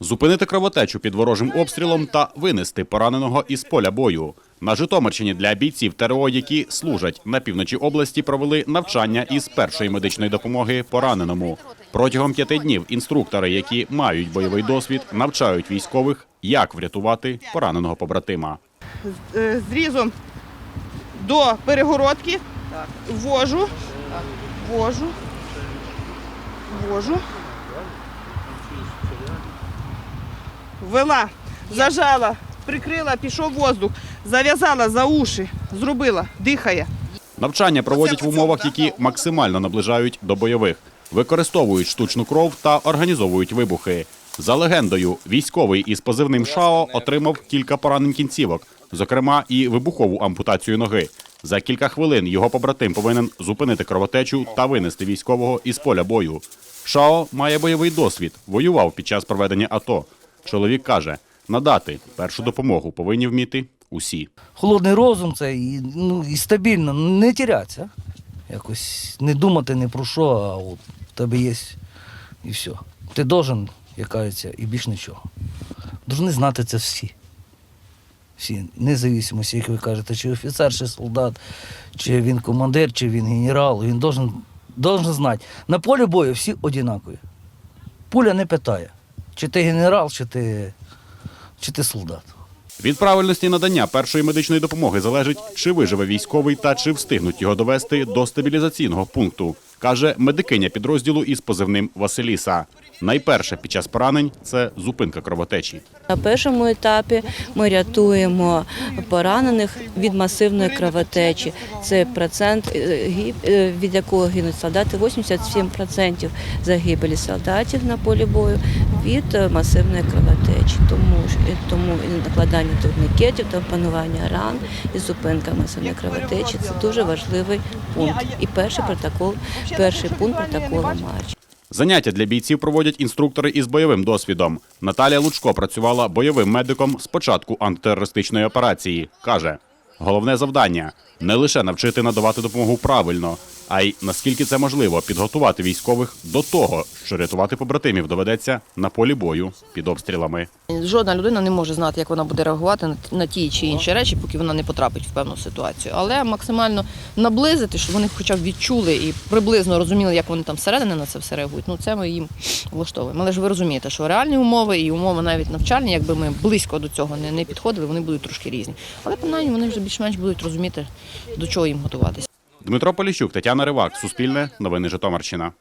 Зупинити кровотечу під ворожим обстрілом та винести пораненого із поля бою. На Житомирщині для бійців ТРО, які служать на півночі області, провели навчання із першої медичної допомоги пораненому. Протягом п'яти днів інструктори, які мають бойовий досвід, навчають військових, як врятувати пораненого побратима. е, зрізом до перегородки, ввожу, ввожу, ввожу, ввела, зажала, прикрила, пішов воздух, зав'язала за уші, зробила, дихає. Навчання проводять в умовах, які максимально наближають до бойових, використовують штучну кров та організовують вибухи. За легендою, військовий із позивним ШАО отримав кілька поранень кінцівок, зокрема і вибухову ампутацію ноги. За кілька хвилин його побратим повинен зупинити кровотечу та винести військового із поля бою. ШАО має бойовий досвід, воював під час проведення АТО. Чоловік каже, надати першу допомогу повинні вміти усі. холодний розум це і, ну, і стабільно, не тірятися. Якось не думати ні про що, а от в тебе є і все. Ти должен, як кажеться, і більш нічого. Должны знати це всі. Всі, независимо, як ви кажете, чи офіцер, чи солдат, чи він командир, чи він генерал, він должен, должен знати. На полі бою всі однакові. Пуля не питає, чи ти генерал, чи ти, чи ти солдат. Від правильності надання першої медичної допомоги залежить, чи виживе військовий та чи встигнуть його довести до стабілізаційного пункту, каже медикиня підрозділу із позивним Василіса. Найперше під час поранень це зупинка кровотечі. На першому етапі ми рятуємо поранених від масивної кровотечі. Це процент, е, е, від якого гинуть солдати, 87% загибелі солдатів на полі бою від е, масивної кровотечі. Тому, тому і накладання турнікетів, тампонування ран і зупинка масивної кровотечі це дуже важливий пункт. І перший протокол, перший пункт протоколу Марч. Заняття для бійців проводять інструктори із бойовим досвідом. Наталія Лучко працювала бойовим медиком з початку антитерористичної операції. каже, головне завдання не лише навчити надавати допомогу правильно, а й наскільки це можливо підготувати військових до того, що рятувати побратимів доведеться на полі бою під обстрілами. Жодна людина не може знати, як вона буде реагувати на, ті чи інші речі, поки вона не потрапить в певну ситуацію. Але максимально наблизити, щоб вони хоча б відчули і приблизно розуміли, як вони там всередині на це все реагують. Ну це ми їм влаштовуємо. Але ж ви розумієте, що реальні умови і умови навіть навчальні, якби ми близько до цього не, не підходили, вони будуть трошки різні. Але принаймні вони вже більш-менш будуть розуміти, до чого їм готуватися. Дмитро Поліщук, Тетяна Ривак, Суспільне, Новини Житомирщина.